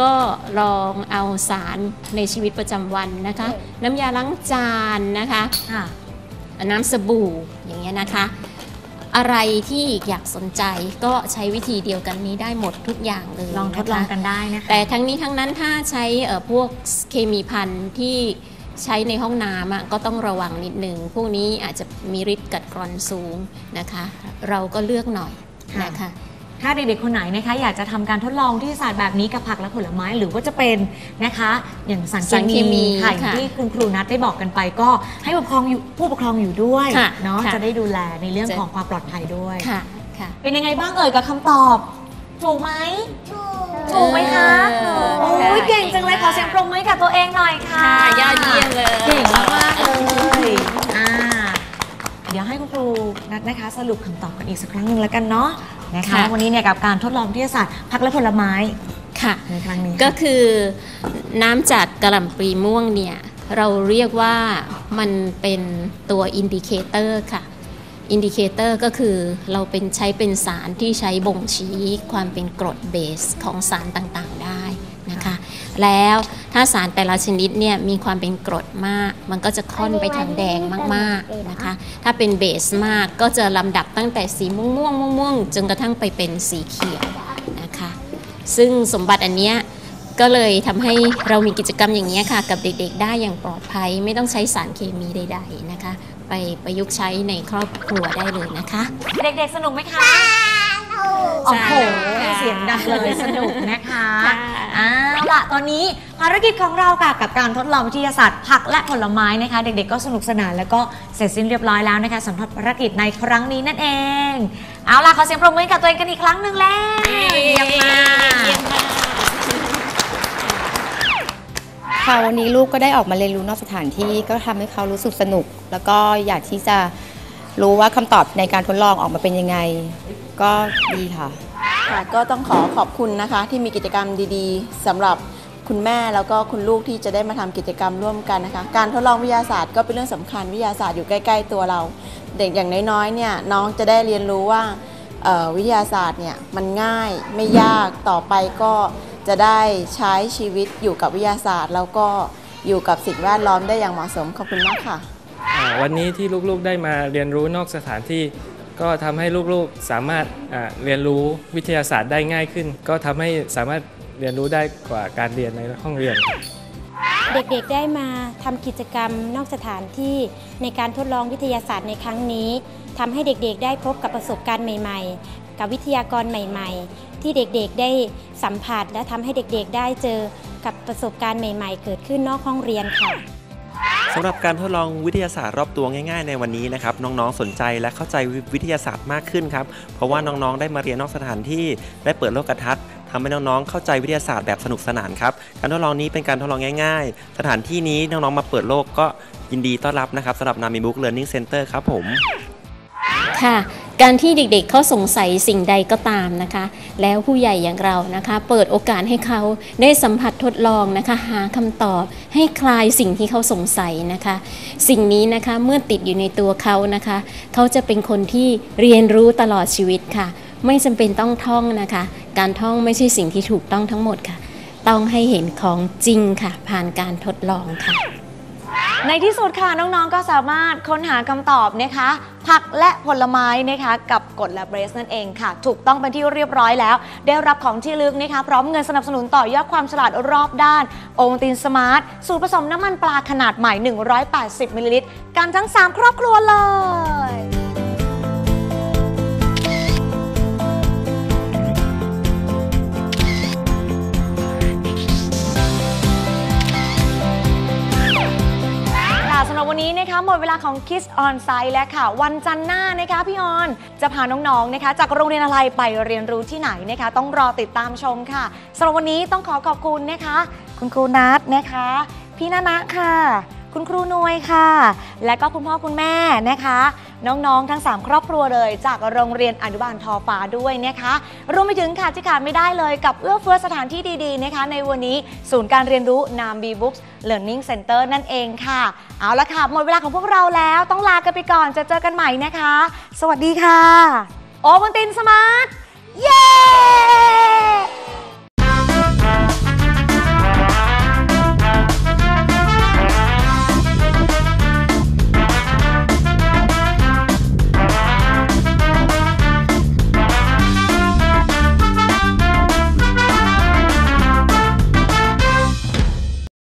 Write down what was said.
ก็ลองเอาสารในชีวิตประจำวันนะคะ น้ำยาล้างจานนะคะค่ะน้ำสบู่อย่างเงี้ยนะคะ อะไรที่อยากสนใจก็ใช้วิธีเดียวกันนี้ได้หมดทุกอย่างเลยลองทดลองนะคะกันได้นะคะแต่ทั้งนี้ทั้งนั้นถ้าใช้เอ่อพวกเคมีพันธุ์ที่ใช้ในห้องน้ำอะก็ต้องระวังนิดหนึ่งพวกนี้อาจจะมีฤทธิ์กัดกร่อนสูงนะคะ เราก็เลือกหน่อยนะคะ ถ้าเด็กๆคนไหนนะคะอยากจะทำการทดลองที่ศาสตร์แบบนี้กับผักและผลไม้หรือว่าจะเป็นนะคะ อย่างสารสารเคเคมีมีค่ะอย่างค่ะที่คุณครูนัทได้บอกกันไป ก็ให้ผู้ปกครองอยู่ผู้ปกครองอยู่ด้วยค่ะเนาะค่ะจะได้ดูแลในเรื่องจะ ของความปลอดภัยด้วย ค่ะค่ะ เป็นยังไงบ้างเอ่ยกับคำตอบ ถูกไหมถูกไหมคะเออโอ้ยเก่งจังเลยขอเสียงปรบมือให้กับตัวเองหน่อยค่ะ ค่ะยอดเยี่ยมเลยเก่งมากๆเลยอ่าเดี๋ยวให้คุณครูนัทนะคะ สรุปคำตอบกันอีกสักครั้งหนึ่งแล้วกันเนาะ นะคะ ค่ะ วันนี้เนี่ยกับการทดลองวิทยาศาสตร์ผักและผลไม้ค่ะ ในครั้งนี้ก็คือน้ำจากกระหล่ำปลีม่วงเนี่ย เราเรียกว่ามันเป็นตัวอินดิเคเตอร์ค่ะ อินดิเคเตอร์ก็คือเราเป็นใช้เป็นสารที่ใช้บ่งชี้ความเป็นกรดเบสของสารต่างๆได้นะคะ แล้ว ถ้าสารแต่ละชนิดเนี่ยมีความเป็นกรดมาก มันก็จะค่อนไปทางแดงมากๆนะคะ ถ้าเป็นเบสมากก็จะลำดับตั้งแต่สีม่วงม่วงม่วงจนกระทั่งไปเป็นสีเขียวนะคะ ซึ่งสมบัติอันเนี้ยก็เลยทำให้เรามีกิจกรรมอย่างนี้ค่ะ กับเด็กๆ ได้อย่างปลอดภัย ไม่ต้องใช้สารเคมีใด ๆนะคะ ไปประยุกต์ใช้ในครอบครัวได้เลยนะคะ เด็กๆ สนุกไหมคะ โอ้โหค่ะเสียงดังเลยสนุกนะคะค่ะ เอาล่ะตอนนี้ภารกิจของเราค่ะกับการทดลองวิทยาศาสตร์ผักและผลไม้นะคะ เด็กๆก็สนุกสนานแล้วก็เสร็จสิ้นเรียบร้อยแล้วนะคะสำหรับภารกิจในครั้งนี้นั่นเอง เอาล่ะขอเสียงปรบมือให้กับตัวเองกันอีกครั้งหนึ่งแล้วเยี่ยมมาก เยี่ยมมาก ค่ะวันนี้ลูกก็ได้ออกมาเรียนรู้นอกสถานที่ก็ทำให้เขารู้สึกสนุก แล้วก็อยากที่จะ รู้ว่าคำตอบในการทดลองออกมาเป็นยังไง ก็ดีค่ะ ค่ะก็ต้องขอขอบคุณนะคะ ที่มีกิจกรรมดีๆสำหรับคุณแม่แล้วก็คุณลูกที่จะได้มาทำกิจกรรมร่วมกันนะคะ การทดลองวิทยาศาสตร์ก็เป็นเรื่องสำคัญวิทยาศาสตร์อยู่ใกล้ ๆ ตัวเรา เด็กอย่างน้อยๆเนี่ยน้องจะได้เรียนรู้ว่าวิทยาศาสตร์เนี่ยมันง่ายไม่ยากต่อไปก็จะได้ใช้ชีวิตอยู่กับวิทยาศาสตร์ แล้วก็อยู่กับสิ่งแวดล้อมได้อย่างเหมาะสมขอบคุณมากค่ะ วันนี้ที่ลูกๆได้มาเรียนรู้นอกสถานที่ ก็ทำให้ลูกๆสามารถเรียนรู้วิทยาศาสตร์ได้ง่ายขึ้น ก็ทำให้สามารถเรียนรู้ได้กว่าการเรียนในห้องเรียน เด็กๆได้มาทำกิจกรรมนอกสถานที่ในการทดลองวิทยาศาสตร์ในครั้งนี้ทำให้เด็กๆ ได้พบกับประสบการณ์ใหม่ ๆ กับวิทยากรใหม่ ๆ ที่เด็กๆ ได้สัมผัสและทำให้เด็กๆ ได้เจอกับประสบการณ์ใหม่ ๆ เกิดขึ้นนอกห้องเรียนค่ะ สำหรับการทดลองวิทยาศาสตร์รอบตัวง่ายๆในวันนี้นะครับน้องๆสนใจและเข้าใจวิทยาศาสตร์มากขึ้นครับเพราะว่าน้องๆได้มาเรียนนอกสถานที่ได้เปิดโลกทัศน์ทำให้น้องๆเข้าใจวิทยาศาสตร์แบบสนุกสนานครับการทดลองนี้เป็นการทดลองง่าย ๆ สถานที่นี้น้องๆมาเปิดโลกก็ยินดีต้อนรับนะครับสำหรับนามิบุ๊กเรียนนิ่งเซ็นเตอร์ครับผม ค่ะ การที่เด็กๆเขาสงสัยสิ่งใดก็ตามนะคะ แล้วผู้ใหญ่อย่างเรานะคะ เปิดโอกาสให้เขาได้สัมผัสทดลองนะคะ หาคำตอบให้คลายสิ่งที่เขาสงสัยนะคะ สิ่งนี้นะคะเมื่อติดอยู่ในตัวเขานะคะ เขาจะเป็นคนที่เรียนรู้ตลอดชีวิตค่ะ ไม่จำเป็นต้องท่องนะคะ การท่องไม่ใช่สิ่งที่ถูกต้องทั้งหมดค่ะ ต้องให้เห็นของจริงค่ะ ผ่านการทดลองค่ะ ในที่สุดค่ะน้องๆก็สามารถค้นหาคำตอบนะคะ ผักและผลไม้นะคะ กับกดและเบรสนั่นเองค่ะ ถูกต้องเป็นที่เรียบร้อยแล้ว ได้รับของที่ลึกนะคะ พร้อมเงินสนับสนุนต่อยอดความฉลาดรอบด้าน โอมตินสมาร์ท สูตรผสมน้ำมันปลาขนาดใหม่ 180มิลลิลิตรกันทั้ง 3 ครอบครัวเลย วันนี้นะคะหมดเวลาของ Kiss on Site แล้วค่ะ วันจันทร์หน้านะคะพี่ออนจะพาน้องๆนะคะ จากโรงเรียนอะไรไปเรียนรู้ที่ไหนนะคะ ต้องรอติดตามชมค่ะสำหรับวันนี้ต้องขอขอบคุณนะคะ คุณครูนัทนะคะ พี่นานะค่ะ คุณครูนวยค่ะ และก็คุณพ่อคุณแม่นะคะ น้องๆ ทั้ง 3 ครอบครัวเลย จากโรงเรียนอนุบาลทอฟ้าด้วยนะคะรวมไปถึงค่ะที่ขาดไม่ได้เลยกับเอื้อเฟื้อสถานที่ดีๆนะคะ ในวันนี้ศูนย์การเรียนรู้นาม B Books Learning Center นั่นเองค่ะ เอาละค่ะ หมดเวลาของพวกเราแล้วต้องลากันไปก่อนจะเจอกันใหม่นะคะ สวัสดีค่ะ โอวันตินสมาร์ทเย้